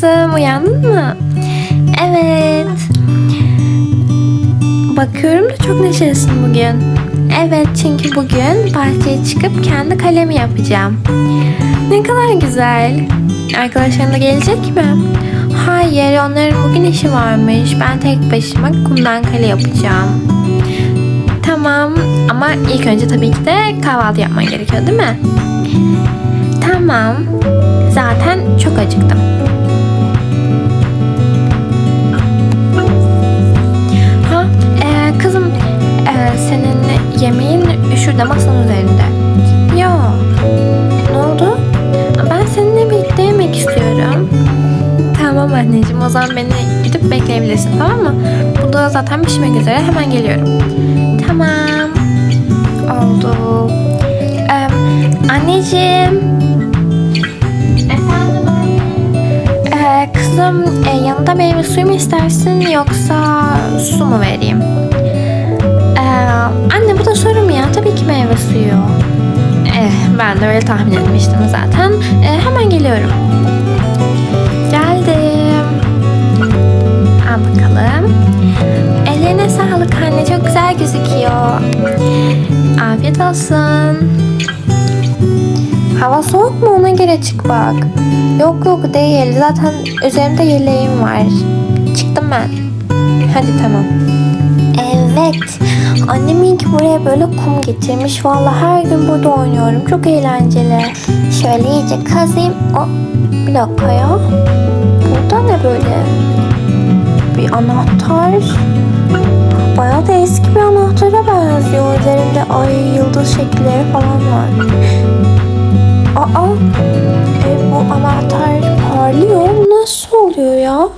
kızım. Uyandın mı? Evet. Bakıyorum da çok neşelisin bugün. Evet çünkü bugün bahçeye çıkıp kendi kalemi yapacağım. Ne kadar güzel. Arkadaşların da gelecek mi? Hayır onların bugün işi varmış. Ben tek başıma kumdan kale yapacağım. Tamam ama ilk önce tabii ki de kahvaltı yapman gerekiyor değil mi? Tamam. Zaten çok acıktım. Şurada masanın üzerinde. Yo. Ne oldu? Ben seninle birlikte yemek istiyorum. Tamam anneciğim o zaman beni gidip bekleyebilirsin tamam mı? Bu da zaten pişmek üzere hemen geliyorum. Tamam. Oldu. Ee, anneciğim. Efendim ee, Kızım e, yanında meyve suyu mu istersin yoksa su mu vereyim? Ee, anne bu da soru mu ya? Tabii ki meyve suyu. Eh, ben de öyle tahmin etmiştim zaten. Ee, hemen geliyorum. Geldim. Al bakalım. Ellerine sağlık anne. Çok güzel gözüküyor. Afiyet olsun. Hava soğuk mu ona göre çık bak. Yok yok değil. Zaten üzerimde yeleğim var. Çıktım ben. Hadi tamam. Evet. Annem iyi ki buraya böyle kum getirmiş. Vallahi her gün burada oynuyorum. Çok eğlenceli. Şöyle iyice kazayım. O, bir dakika ya. Burada ne böyle? Bir anahtar. Bayağı da eski bir anahtara benziyor. Üzerinde ay yıldız şekilleri falan var. Aa, e, bu anahtar parlıyor. Nasıl oluyor ya?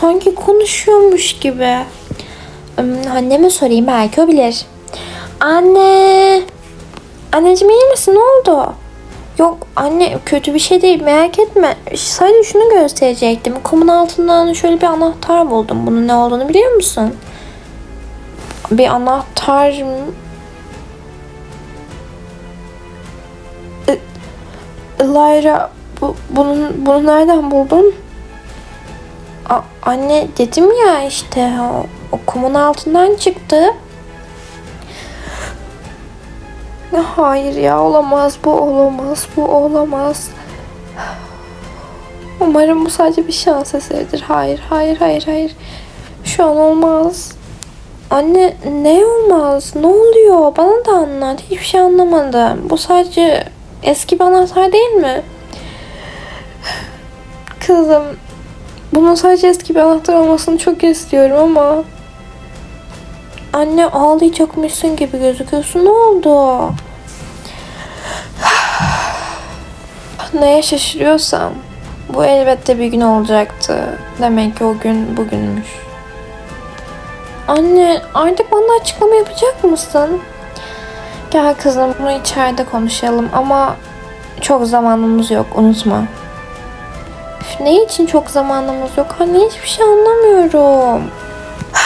Sanki konuşuyormuş gibi. Anneme sorayım belki o bilir. Anne. Anneciğim iyi misin? Ne oldu? Yok anne kötü bir şey değil merak etme. Sadece şunu gösterecektim. Kumun altından şöyle bir anahtar buldum. Bunun ne olduğunu biliyor musun? Bir anahtar mı? Layra bu, bunun, bunu nereden buldun? A- anne dedim ya işte o, kumun altından çıktı. Hayır ya olamaz bu olamaz bu olamaz. Umarım bu sadece bir şans eseridir. Hayır hayır hayır hayır. Şu an olmaz. Anne ne olmaz? Ne oluyor? Bana da anlat. Hiçbir şey anlamadım. Bu sadece eski bir anahtar değil mi? Kızım bunun sadece eski bir anahtar olmasını çok istiyorum ama Anne ağlayacakmışsın gibi gözüküyorsun. Ne oldu? Neye şaşırıyorsam bu elbette bir gün olacaktı. Demek ki o gün bugünmüş. Anne artık bana açıklama yapacak mısın? Gel kızım bunu içeride konuşalım ama çok zamanımız yok unutma. Ne için çok zamanımız yok? Anne hiçbir şey anlamıyorum.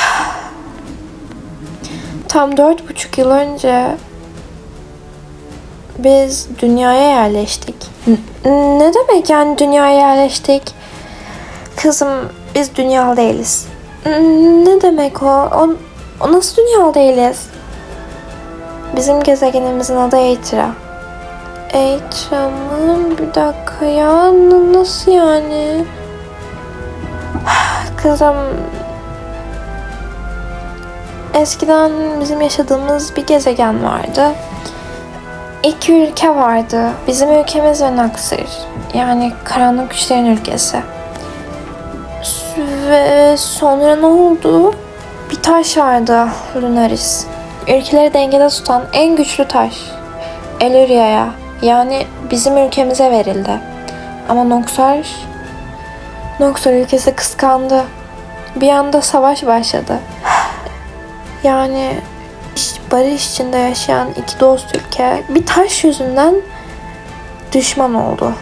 Tam dört buçuk yıl önce biz dünyaya yerleştik. Ne demek yani dünyaya yerleştik? Kızım biz dünyalı değiliz. Ne demek o? o? O nasıl dünyalı değiliz? Bizim gezegenimizin adı Eitra. Eitra mı? Bir dakika ya. N- nasıl yani? Kızım Eskiden bizim yaşadığımız bir gezegen vardı. İki ülke vardı. Bizim ülkemiz ve Naxir. Yani karanlık güçlerin ülkesi. Ve sonra ne oldu? Bir taş vardı Lunaris. Ülkeleri dengede tutan en güçlü taş. Eluria'ya yani bizim ülkemize verildi. Ama Noxar Noxar ülkesi kıskandı. Bir anda savaş başladı. Yani barış içinde yaşayan iki dost ülke bir taş yüzünden düşman oldu.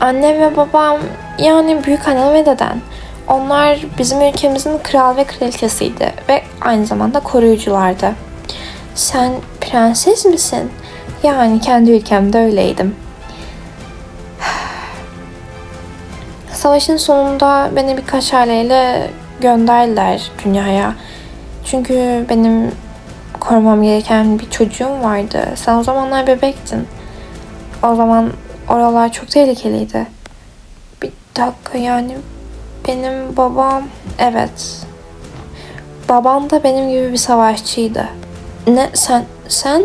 Annem ve babam yani büyük annem ve deden onlar bizim ülkemizin kral ve kraliçesiydi ve aynı zamanda koruyuculardı. Sen Prenses misin? Yani kendi ülkemde öyleydim. Savaşın sonunda beni birkaç aileyle gönderdiler dünyaya. Çünkü benim korumam gereken bir çocuğum vardı. Sen o zamanlar bebektin. O zaman oralar çok tehlikeliydi. Bir dakika yani benim babam evet. Babam da benim gibi bir savaşçıydı. Ne sen sen?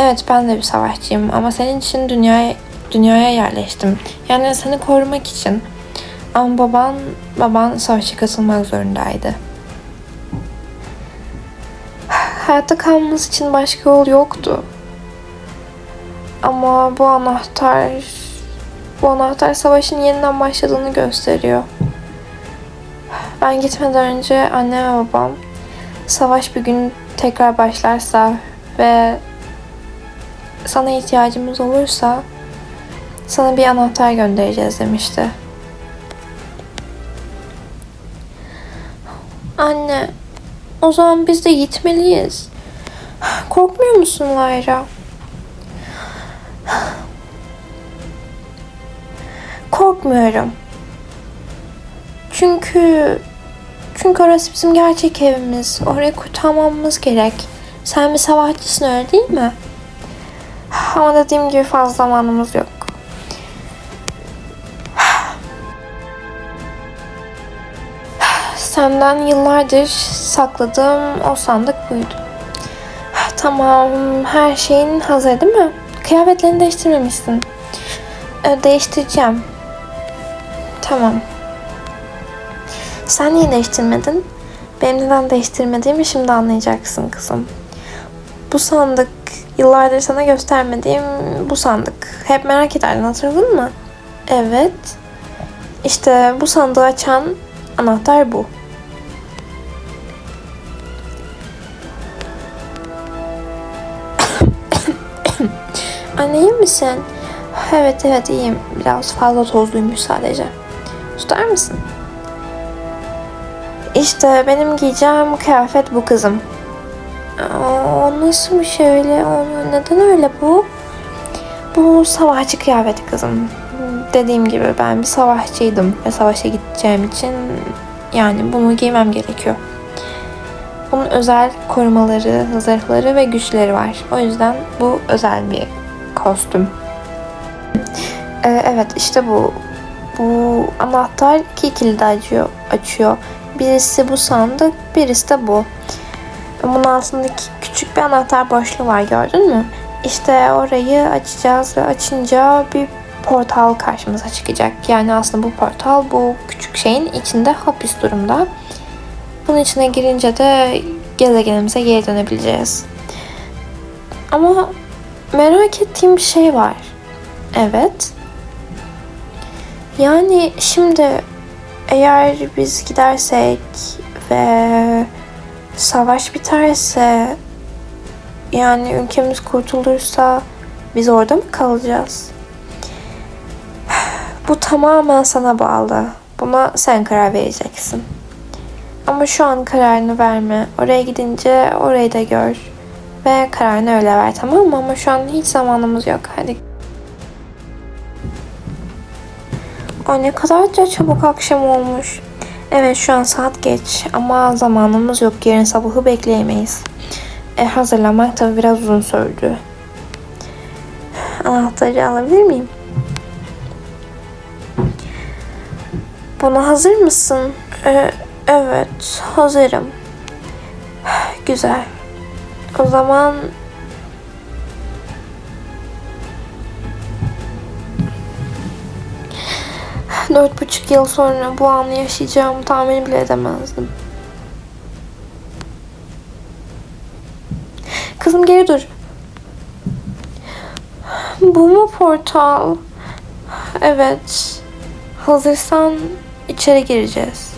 Evet ben de bir savaşçıyım ama senin için dünyaya dünyaya yerleştim. Yani seni korumak için. Ama baban baban savaşa katılmak zorundaydı. Hayatta kalmamız için başka yol yoktu. Ama bu anahtar bu anahtar savaşın yeniden başladığını gösteriyor. Ben gitmeden önce annem ve babam savaş bir gün tekrar başlarsa ve sana ihtiyacımız olursa sana bir anahtar göndereceğiz demişti. Anne, o zaman biz de gitmeliyiz. Korkmuyor musun Layra? Korkmuyorum. Çünkü çünkü orası bizim gerçek evimiz. Orayı kurtarmamız gerek. Sen bir savaşçısın öyle değil mi? Ama dediğim gibi fazla zamanımız yok. Senden yıllardır sakladığım o sandık buydu. Tamam, her şeyin hazır değil mi? Kıyafetlerini değiştirmemişsin. Ee, değiştireceğim. Tamam. Sen niye değiştirmedin? Benim neden değiştirmediğimi şimdi anlayacaksın kızım. Bu sandık yıllardır sana göstermediğim bu sandık. Hep merak ederdin hatırladın mı? Evet. İşte bu sandığı açan anahtar bu. Anne iyi misin? Evet evet iyiyim. Biraz fazla tozluymuş sadece. Tutar mısın? İşte benim giyeceğim kıyafet bu kızım. Aa, nasıl bir şey öyle? Neden öyle bu? Bu savaşçı kıyafeti kızım. Dediğim gibi ben bir savaşçıydım ve savaşa gideceğim için yani bunu giymem gerekiyor. Bunun özel korumaları, zırhları ve güçleri var. O yüzden bu özel bir kostüm. Ee, evet işte bu. Bu anahtar iki kilidi açıyor. açıyor. Birisi bu sandık, birisi de bu. Bunun altındaki küçük bir anahtar boşluğu var gördün mü? İşte orayı açacağız ve açınca bir portal karşımıza çıkacak. Yani aslında bu portal bu küçük şeyin içinde hapis durumda. Bunun içine girince de gezegenimize geri dönebileceğiz. Ama merak ettiğim bir şey var. Evet. Yani şimdi eğer biz gidersek ve savaş biterse yani ülkemiz kurtulursa biz orada mı kalacağız? Bu tamamen sana bağlı. Buna sen karar vereceksin. Ama şu an kararını verme. Oraya gidince orayı da gör. Ve kararını öyle ver tamam mı? Ama şu an hiç zamanımız yok. Hadi. O ne kadar da çabuk akşam olmuş. Evet şu an saat geç ama zamanımız yok. Yarın sabahı bekleyemeyiz. E, hazırlamak tabii biraz uzun sürdü. Anahtarı alabilir miyim? Buna hazır mısın? E, evet hazırım. Güzel. O zaman dört buçuk yıl sonra bu anı yaşayacağımı tahmin bile edemezdim. Kızım geri dur. Bu mu portal? Evet. Hazırsan içeri gireceğiz.